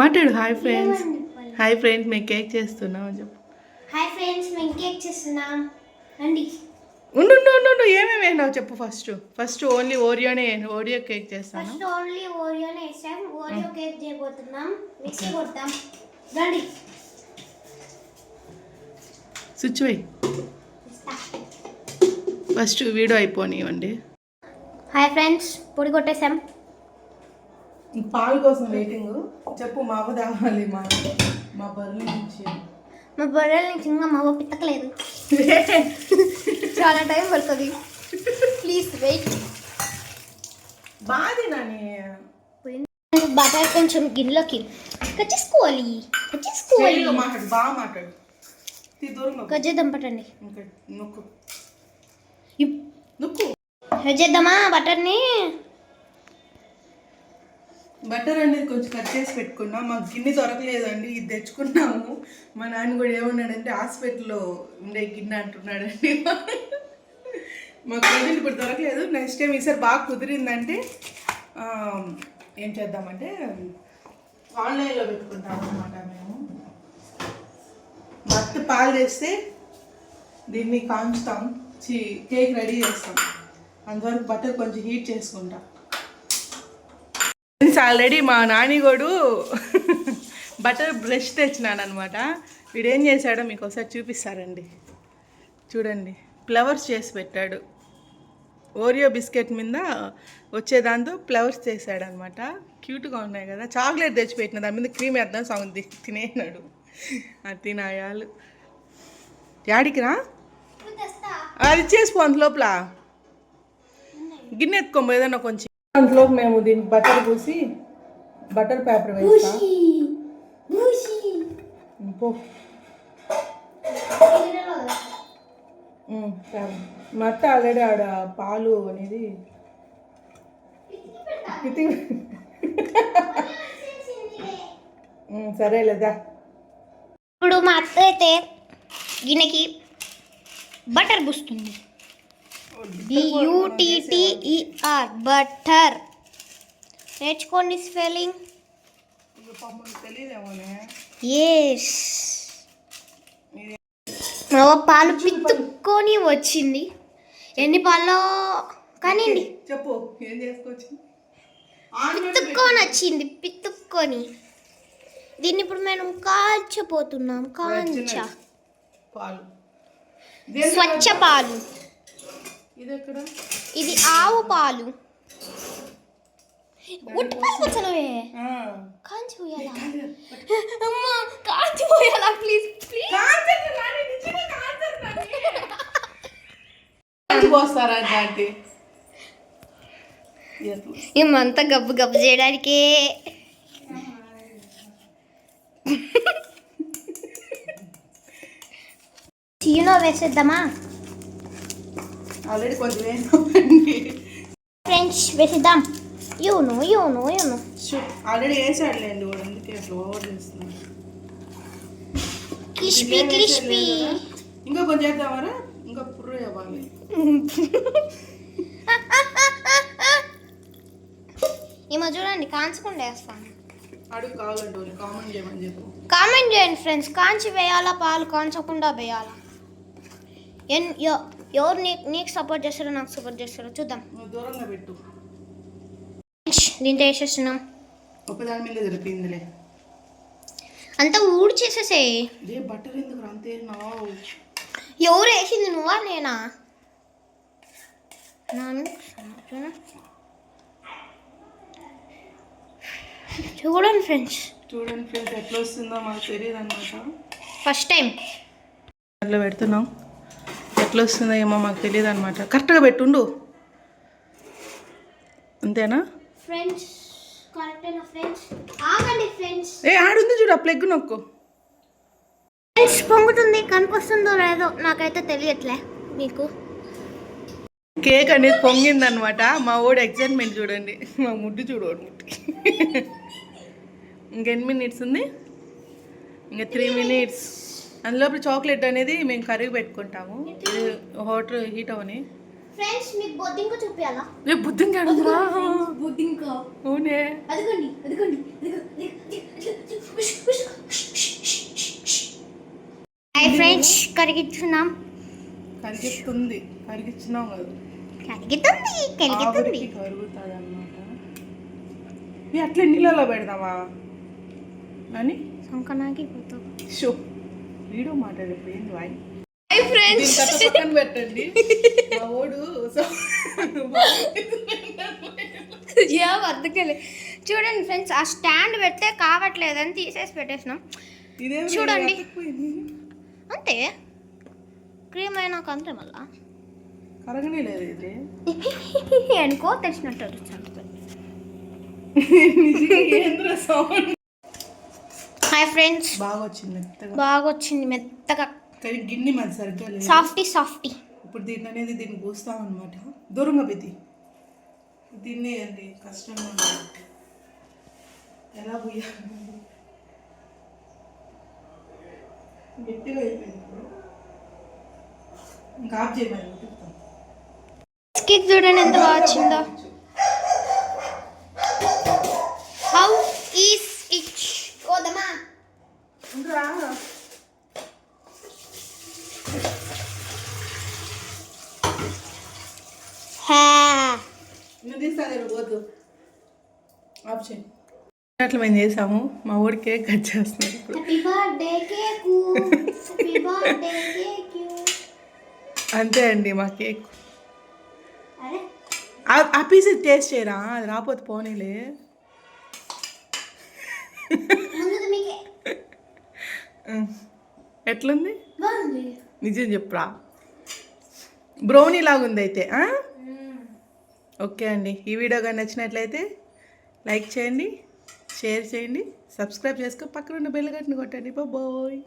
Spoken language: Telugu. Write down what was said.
మాట్లాడు హాయ్ ఫ్రెండ్స్ హాయ్ ఫ్రెండ్స్ మేము కేక్ చేస్తున్నాం అని చెప్పు. హాయ్ ఫ్రెండ్స్ మేము కేక్ చేస్తున్నాం. రండి. ఉండు ఉండు ఉండు, ఉండు. ఏమేమి వేసినావు చెప్పు ఫస్ట్ ఫస్ట్ ఓన్లీ ఓరియోనే ఓరియో కేక్ చేస్తాను ఫస్ట్ ఓన్లీ ఓరియోనే వేసాం. ఓరియో కేక్ చేయబోతున్నాం. మిక్సీ కొడతాం. రండి. స్విచ్ వేయి. ఫస్ట్ వీడియో అయిపోనివ్వండి. హాయ్ ఫ్రెండ్స్ పొడి కొట్టేసాం పాలు కోసం వెయిటింగ్ చెప్పు మా తేవాలి మా మా బర్రెల నుంచి. మా బర్రెల నుంచి ఇంకా మా అవ్వ చాలా టైం పడుతుంది. ప్లీజ్ వెయిట్ బాధ నాని బటర్ కొంచెం గిన్నెలోకి కచ్చేసుకోవాలి. కచ్చేసుకోవాలి. మాట్లాడు బాగా మాట్లాడు. కజ్జేద్దాం పట్టండి. నొక్కు. నొక్కు. కజ్జేద్దామా బటర్ని బటర్ అనేది కొంచెం కట్ చేసి పెట్టుకున్నాం. మాకు గిన్నె దొరకలేదండి. ఇది తెచ్చుకున్నాము. మా నాన్న కూడా ఏమన్నాడంటే హాస్పిటల్లో ఉండే గిన్నె అంటున్నాడండి. మాకు గిన్నె ఇప్పుడు దొరకలేదు. నెక్స్ట్ టైం ఈసారి బాగా కుదిరిందంటే ఏం చేద్దామంటే ఆన్లైన్లో పెట్టుకుంటాం అనమాట మేము. మత్తు పాలు చేస్తే దీన్ని కాంచుతాం. చి కేక్ రెడీ చేస్తాం. అంతవరకు బటర్ కొంచెం హీట్ చేసుకుంటాం. ఫ్రెండ్స్ ఆల్రెడీ మా నానిగోడు బటర్ బ్రష్ తెచ్చినాను అనమాట వీడు ఏం చేశాడో మీకు ఒకసారి చూపిస్తారండి. చూడండి ఫ్లవర్స్ చేసి పెట్టాడు. ఓరియో బిస్కెట్ మీద వచ్చే దాంతో ఫ్లవర్స్ చేశాడు అనమాట క్యూట్గా ఉన్నాయి కదా. చాక్లెట్ తెచ్చిపెట్టిన దాని మీద క్రీమ్ వేద్దాం సౌండ్ తినేనాడు అది తినాయాలు. యాడికి రా? అది అంత లోపల. గిన్నె ఎత్తుకోమో ఏదైనా కొంచెం. అందులో మేము దీనికి బటర్ పూసి బటర్ పేపర్ వేస్తాం. పో. ఉమ్, సరే. మా అత్త ఆల్రెడీ ఆడ పాలు అనేది పితి ఉమ్, సరేలేదా ఇప్పుడు మా అత్త అయితే గిన్నెకి బటర్ పూస్తుంది. B U T T E R butter నేర్చుకోండి స్పెల్లింగ్. ఎస్ మా పాలు పితుక్కొని వచ్చింది. ఎన్ని పాల్లో? కానివ్వండి. చెప్పు ఏం చేసుకోవచ్చు పితుక్కొని వచ్చింది పితుక్కొని. దీన్ని ఇప్పుడు మేము కాల్చబోతున్నాం కాంచ. పాలు. స్వచ్ఛ పాలు. ఇది ఎక్కడ? ఇది ఆవు పాలు. ఉట్టి పాలు వచ్చనవే ఆ. కాంచి? పోయాలా అమ్మా కాంచి పోయాలా ప్లీజ్ ప్లీజ్ కాంచరు నాని, నిజంగా కాంచరు నాని. కాంచి పోస్తారా అంటే ఎట్లా? ఏమంతా గబ్బు గబ్బు చేయడానికే. చీనో వేసేద్దామా? ఆల్రెడీ కొంచెం వేసామండి ఫ్రెండ్స్ వేసేద్దాం. యూను యూను యూను. ఆల్రెడీ వేసాడులేండి వాడు అందుకే అట్లా ఓవర్ చేస్తున్నాడు. Crispy crispy? ఇంకా కొంచెం చేద్దామరా ఇంకా పుర్రు ఇవ్వాలి ఏమో చూడండి కాంచకుండా వేస్తాను. అడుగు కావాలంటే కామెంట్ చేయమని చెప్పు. కామెంట్ చేయండి ఫ్రెండ్స్ కాంచి వేయాలా పాలు కాంచకుండా వేయాలా? ఎన్ ఎవరు నీ నీకు సపోర్ట్ చేస్తారో నాకు సపోర్ట్ చేస్తారో చూద్దాం. దూరంగా పెట్టు. దీంట్లో వేసేస్తున్నాం. ఒకదాని మీద జరిపిందిలే. అంతా ఊడి చేసేసే బట్టర్ ఎందుకు ఎవరు వేసింది నువ్వా నేనా? నాను చూడు. చూడండి ఫ్రెండ్స్. చూడండి ఫ్రెండ్స్ ఎట్లా వస్తుందో మాకు తెలియదు అనమాట ఫస్ట్ టైం. అట్లా పెడుతున్నాం. ఎట్లా వస్తుందో ఏమో మాకు తెలియదు అనమాట కరెక్ట్గా పెట్టుండు. అంతేనా? ఏ ఆడుంది చూడు ఆ ప్లగ్ నొక్కు. పొంగుతుంది కనిపిస్తుందో లేదో నాకైతే తెలియట్లే మీకు. కేక్ అనేది పొంగింది అనమాట మా ఓడి ఎగ్జైట్మెంట్ చూడండి. మా ముడ్డు చూడు వాడి ముడ్డు. ఇంకెన్ని మినిట్స్ ఉంది? ఇంకా త్రీ మినిట్స్ అందులోపు చాక్లెట్ అనేది మేము కరిగి పెట్టుకుంటాము. ఇది హోటల్ హీట్ అవని. ఫ్రెండ్స్ మీకు బొద్దింక బొద్దింక అవునే. అదిగోండి అదిగోండి హాయ్ ఫ్రెండ్స్ కరిగిస్తున్నాం కరిగిస్తుంది. కరిగిచ్చినాం కదా. కరిగితుంది ఇది అట్లే నీళ్ళలో పెడదామా? అని? సంకనాకి పోతాం. మాట్లాడేప్పుడు ఏంది వాయి. పక్కన పెట్టండి. మా ఓడు సో- యా వర్ధకెళ్ళి చూడండి ఫ్రెండ్స్ ఆ స్టాండ్ పెడితే కావట్లేదని తీసేసి పెట్టేసినాం. ఇదేం చూడండి. అంతే క్రీమ్ అయినాక అంతే మళ్ళా? కరగనే లేదు ఇది. అనుకో సౌండ్ హాయ్ ఫ్రెండ్స్ బాగా వచ్చింది మెత్తగా. బాగా వచ్చింది మెత్తగా. కానీ గిన్నె మరి సరిగ్గా లేదు. సాఫ్టీ సాఫ్టీ ఇప్పుడు దీన్ని అనేది దీన్ని పూస్తాం అనమాట దూరంగా పెట్టి. దీన్నే అండి కష్టంగా ఎలా పోయాలి? గట్టిగా అయిపోయింది. ఇంకా ఆఫ్ చేయమని చూడండి ఎంత బాగా వచ్చిందో. అట్లా మేము చేసాము. మా ఊడి కేక్ కట్ చేస్తున్నారు అంతే అండి మా కేక్. ఆ- పీస్ టేస్ట్ చేయరా? అది రాకపోతే పోనీలే. ఎట్లుంది? నిజం చెప్పురా. బ్రౌనీ లాగుంది అయితే? ఓకే అండి. ఈ వీడియో కానీ నచ్చినట్లయితే లైక్ చేయండి షేర్ చేయండి సబ్స్క్రైబ్ చేసుకో పక్కన ఉన్న బెల్ గట్టిని కొట్టండి. బాయ్.